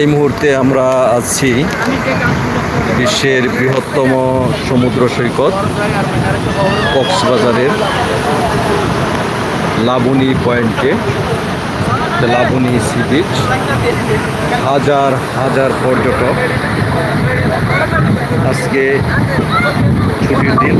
এই মুহূর্তে আমরা আছি বিশ্বের বৃহত্তম সমুদ্র সৈকত, কক্সবাজারের লাবণী পয়েন্টে লাবণী সি বিচ। হাজার হাজার পর্যটক আজকে ছুটির দিন।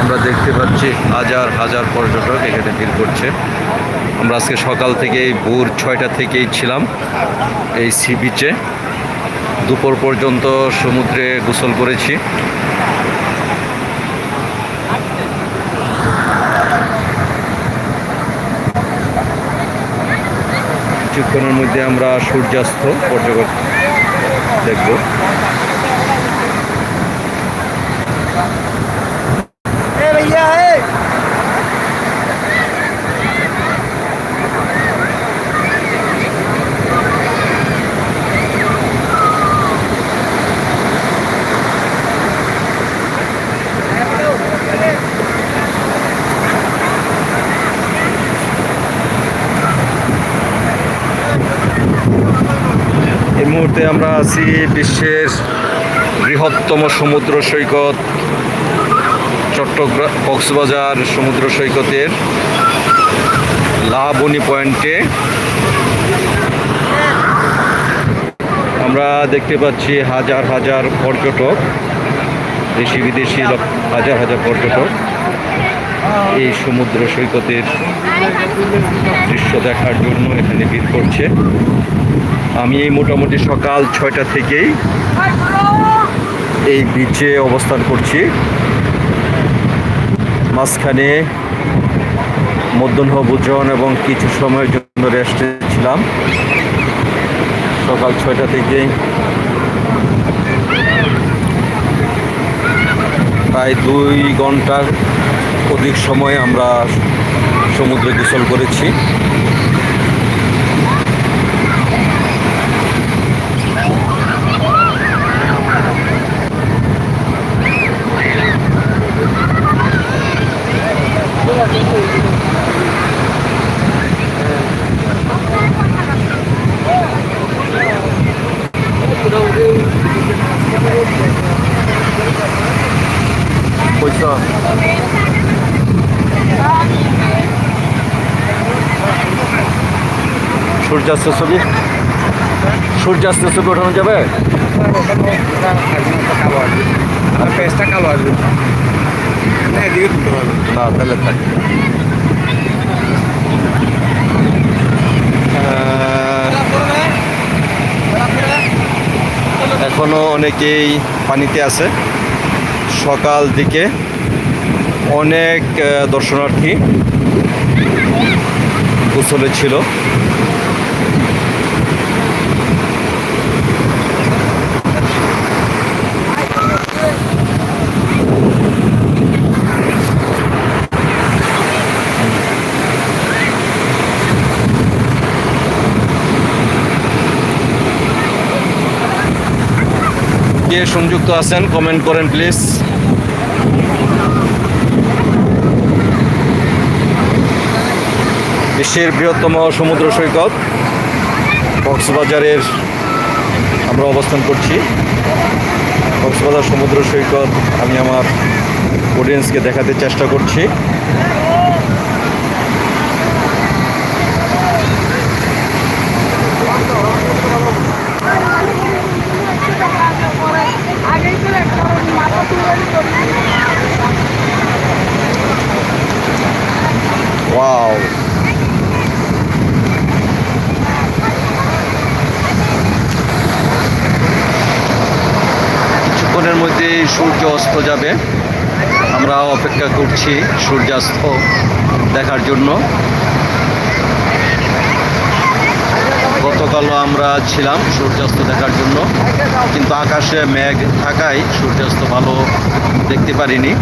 আমরা দেখতে পাচ্ছি হাজার হাজার পর্যটক এখানে ভিড় করছে। আমরা আজকে সকাল থেকেই, ভোর ছয়টা থেকেই ছিলাম এই সি বিচে দুপুর পর্যন্ত সমুদ্রে গোসল করেছি। কিছুক্ষণের মধ্যে আমরা সূর্যাস্ত পর্যটক দেখব এই মুহূর্তে আমরা আছি বিশ্বের বৃহত্তম সমুদ্র সৈকত চট্টগ্রাম কক্সবাজার সমুদ্র সৈকতের লাবণী পয়েন্টে। আমরা দেখতে পাচ্ছি হাজার হাজার পর্যটক, দেশি বিদেশি হাজার হাজার পর্যটক এই সমুদ্র সৈকতের দৃশ্য দেখার জন্য এখানে ভিড় করছে। আমি এই মোটামুটি সকাল ছয়টা থেকেই এই বিচে অবস্থান করছি। মাঝখানে মধ্যাহ্ন ভোজন এবং কিছু সময়ের জন্য রেস্টে ছিলাম। সকাল ছয়টা থেকে প্রায় দুই ঘণ্টার অধিক সময় আমরা সমুদ্রে গোসল করেছি। সূর্যাস্ত ছবি। সূর্যাস্ত ছবি ওঠানো যাবে? আসবে না তাহলে থাক। আহ, এখনও অনেকেই পানিতে আছে। সকাল দিকে অনেক দর্শনার্থী গোসলে ছিল। কে সংযুক্ত আছেন কমেন্ট করেন প্লিজ বিশ্বের বৃহত্তম সমুদ্র সৈকত, কক্সবাজারের আমরা অবস্থান করছি। কক্সবাজার সমুদ্র সৈকত, আমি আমার অডিয়েন্সকে দেখাতে চেষ্টা করছি আগেই তো একটা মাথা তুলে ওয়াও কিছুক্ষণের মধ্যে সূর্য অস্ত যাবে। আমরা অপেক্ষা করছি সূর্যাস্ত দেখার জন্য। গতকালও আমরা ছিলাম সূর্যাস্ত দেখার জন্য, কিন্তু আকাশে মেঘ থাকায় সূর্যাস্ত ভালো দেখতে পারিনি।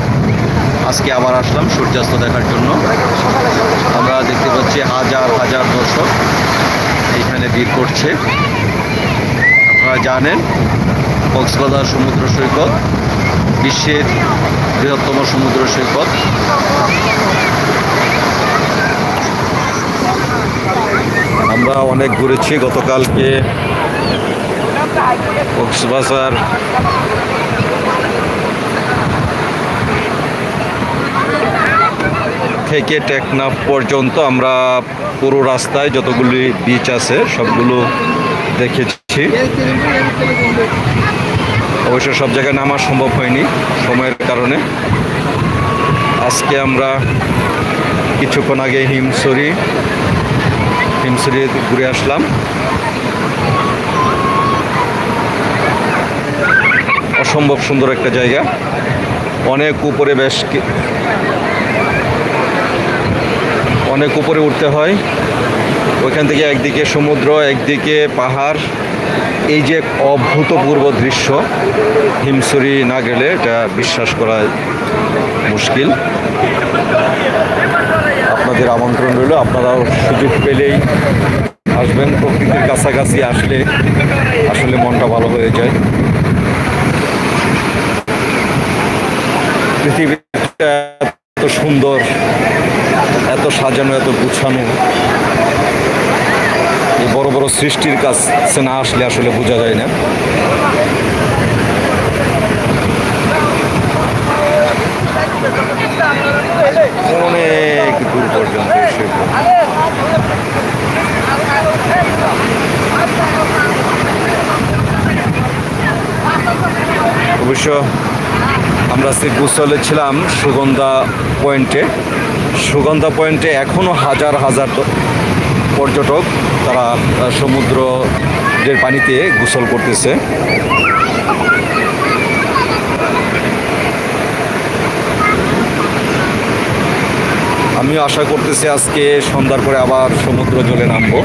আজকে আবার আসলাম সূর্যাস্ত দেখার জন্য। আমরা দেখতে পাচ্ছি হাজার হাজার দর্শক এখানে ভিড় করছে। আপনারা জানেন কক্সবাজার সমুদ্র সৈকত। বিশ্বের বৃহত্তম সমুদ্র সৈকত। আমরা অনেক ঘুরেছি গতকালকে কক্সবাজার। থেকে টেকনাফ পর্যন্ত আমরা পুরো রাস্তায় যতগুলি বিচ আছে, সবগুলো দেখেছি। অবশ্য সব জায়গায় নামা সম্ভব হয়নি সময়ের কারণে। আজকে আমরা কিছুক্ষণ আগে হিমসরি হিমসরি ঘুরে আসলাম। অসম্ভব সুন্দর একটা জায়গা। অনেক উপরে বেশ অনেক উপরে উঠতে হয়। ওইখান থেকে একদিকে সমুদ্র, একদিকে পাহাড়। এই যে অভূতপূর্ব দৃশ্য হিমসুরি না গেলে এটা বিশ্বাস করা মুশকিল। আপনাদের আমন্ত্রণ রইল, আপনারাও সুযোগ পেলেই আসবেন। প্রকৃতির কাছাকাছি আসলে আসলে মনটা ভালো হয়ে যায়। পৃথিবীটা এত সুন্দর, এত সাজানো, এত গুছানো। এই বড় বড় সৃষ্টির কাছে না আসলে আসলে বোঝা যায় না। অনেক দূর পর্যন্ত অবশ্য আমরা সে গুসলে ছিলাম সুগন্ধা পয়েন্টে। সুগন্ধা পয়েন্টে এখনও হাজার হাজার পর্যটক, তারা সমুদ্রের পানিতে গোসল করতেছে। আমিও আশা করতেছি আজকে সন্ধ্যার পরে আবার সমুদ্র জলে নামবো।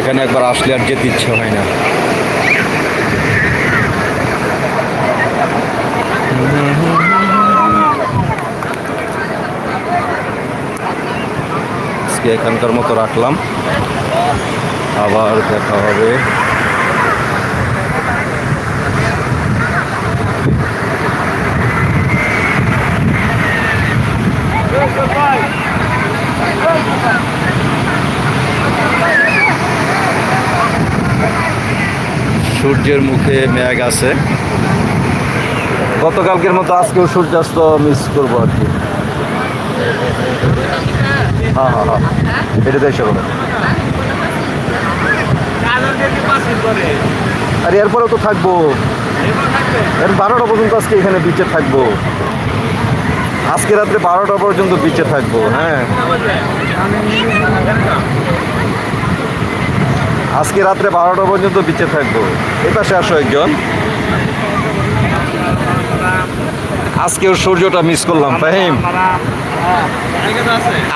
এখানে একবার আসলে আর যেতে ইচ্ছে হয় না। আজকে এখানকার মতো রাখলাম। আবার দেখা হবে। সূর্যের মুখে মেঘ আছে। গতকালকের মতো আজকেও সূর্যাস্ত মিস করব আর কি। হ্যাঁ হ্যাঁ হ্যাঁ। এটা দেশ হবে আর এরপরেও তো থাকব। এর বারোটা পর্যন্ত আজকে এখানে বিচে থাকব। আজকে রাত্রে বারোটা পর্যন্ত বিচে থাকব হ্যাঁ। আজকে রাত্রে বারোটা পর্যন্ত বিচে থাকব। এই পাশে আসো একজন। আজকেও সূর্যটা মিস করলাম, ফাহিম।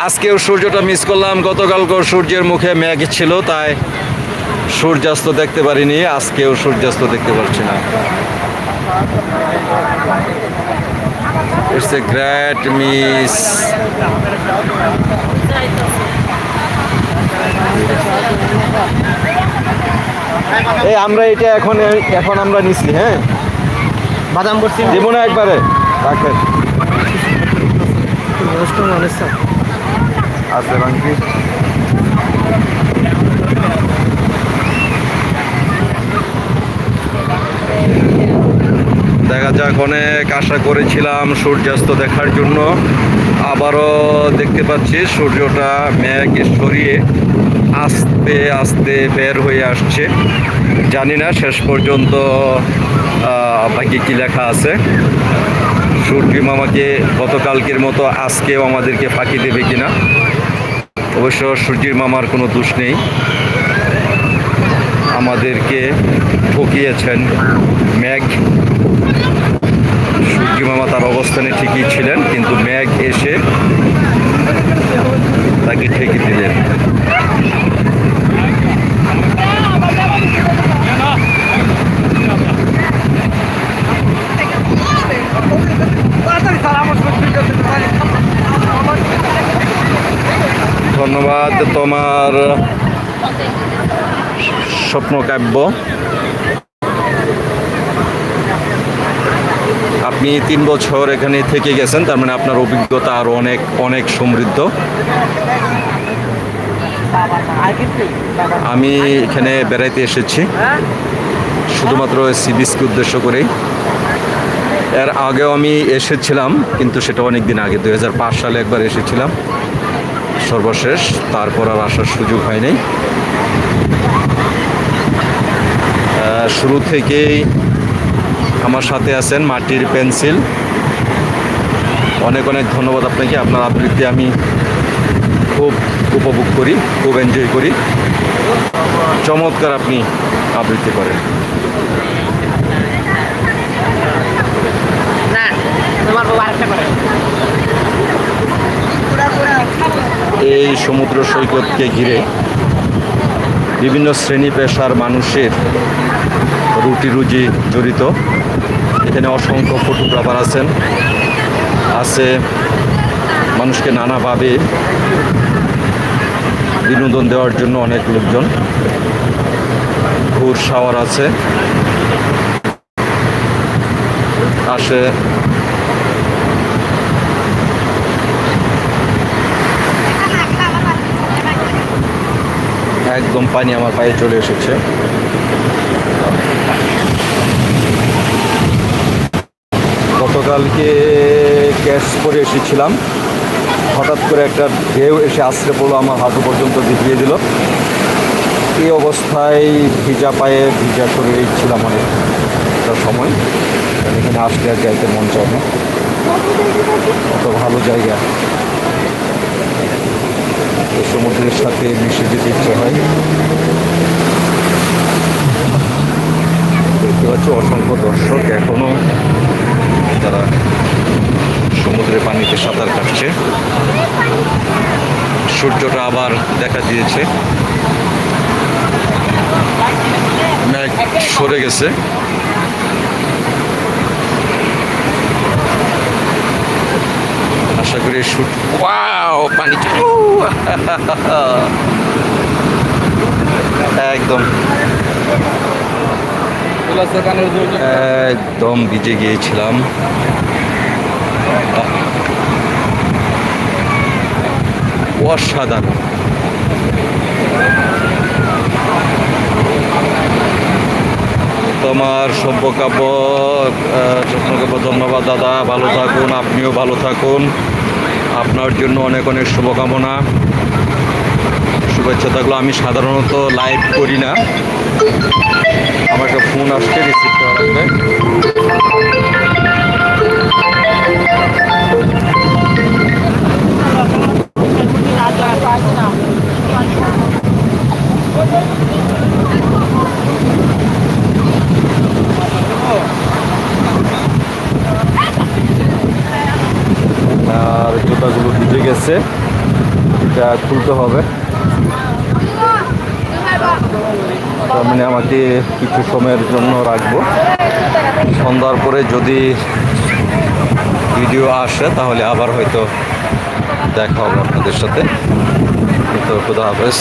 আজকেও সূর্যটা মিস করলাম। গতকালকেও সূর্যের মুখে মেঘ ছিল তাই সূর্যাস্ত দেখতে পারিনি। আজকেও সূর্যাস্ত দেখতে পারছি না। ইটস এ গ্রেট মিস এই আমরা এটা এখন এখন আমরা নিছি হ্যাঁ? বাদাম করছি দেব না একবারে? রাখেন। দেখা যাক, অনেক আশা করেছিলাম সূর্যাস্ত দেখার জন্য। আবারও দেখতে পাচ্ছি সূর্যটা মেঘ সরিয়ে আস্তে আস্তে বের হয়ে আসছে। জানি না শেষ পর্যন্ত বাকি কী লেখা আছে। সূর্য মামাকে গতকালকের মতো আজকেও আমাদেরকে ফাঁকি দেবে কিনা, অবশ্য সূর্যের মামার কোনো দোষ নেই। আমাদেরকে ঠকিয়েছেন মেঘ সূর্য মামা তার অবস্থানে ঠিকই ছিলেন, কিন্তু মেঘ এসে তাকে ঠেকে দিলেন। ধন্যবাদ, তোমার স্বপ্নকাব্য আপনি তিন বছর এখানে থেকে গেছেন, তার মানে আপনার অভিজ্ঞতা আরও অনেক অনেক সমৃদ্ধ। আমি এখানে বেড়াইতে এসেছি, শুধুমাত্র সি বিচকে উদ্দেশ্য করেই। এর আগেও আমি এসেছিলাম, কিন্তু সেটা অনেক দিন আগে দু হাজার পাঁচ সালে একবার এসেছিলাম। সর্বশেষ, তারপর আর আসার সুযোগ হয়নি শুরু থেকেই আমার সাথে আছেন মাটির পেন্সিল। অনেক অনেক ধন্যবাদ আপনাকে, আপনার আবৃত্তি আমি খুব উপভোগ করি, খুব এনজয় করি। চমৎকার আপনি আবৃত্তি করেন। এই সমুদ্র সৈকতকে ঘিরে বিভিন্ন শ্রেণি পেশার মানুষের রুটি রুজি জড়িত। এখানে অসংখ্য ফটোগ্রাফার আছেন। আছে মানুষকে নানাভাবে বিনোদন দেওয়ার জন্য অনেক লোকজন। ঘুর, শাওয়ার আছে। আসে একদম পানি আমার পায়ে চলে এসেছে। গতকালকে ক্যাশ করে এসেছিলাম। হঠাৎ করে একটা ঢেউ এসে আশ্রে পড়ল আমার হাঁটু পর্যন্ত দিয়ে দিল। এই অবস্থায় ভিজা পায়ে ভিজা শরীরে ছিলাম অনেকটা সময়। এখানে আসতে আর যাইতে মন চায় না। অত ভালো জায়গা। সমুদ্রের সাথে মিশে যেতে ইচ্ছে হয়। দেখতে পাচ্ছি, অসংখ্য দর্শক এখনও তারা সমুদ্রের পানিতে সাঁতার কাটছে। সূর্যটা আবার দেখা দিয়েছে। মেঘ সরে গেছে। আশা করি শুট একদম। একদম ভিজে গিয়েছিলাম। অসাধারণ। তোমার সভ্য কাব্য কাব্য ধন্যবাদ দাদা। ভালো থাকুন, আপনিও ভালো থাকুন। আপনার জন্য অনেক অনেক শুভকামনা। শুভেচ্ছা থাকল। আমি সাধারণত লাইভ করি না। আমাকে ফোন আসছে রিসিভ করা লাগবে আর জুতাগুলো ভিজে গেছে। এটা খুলতে হবে। তার মানে আমাকে কিছু সময়ের জন্য রাখব। সন্ধ্যার পরে যদি ভিডিও আসে, তাহলে আবার হয়তো দেখা হবে আপনাদের সাথে। তো, খুদা হাফেজ।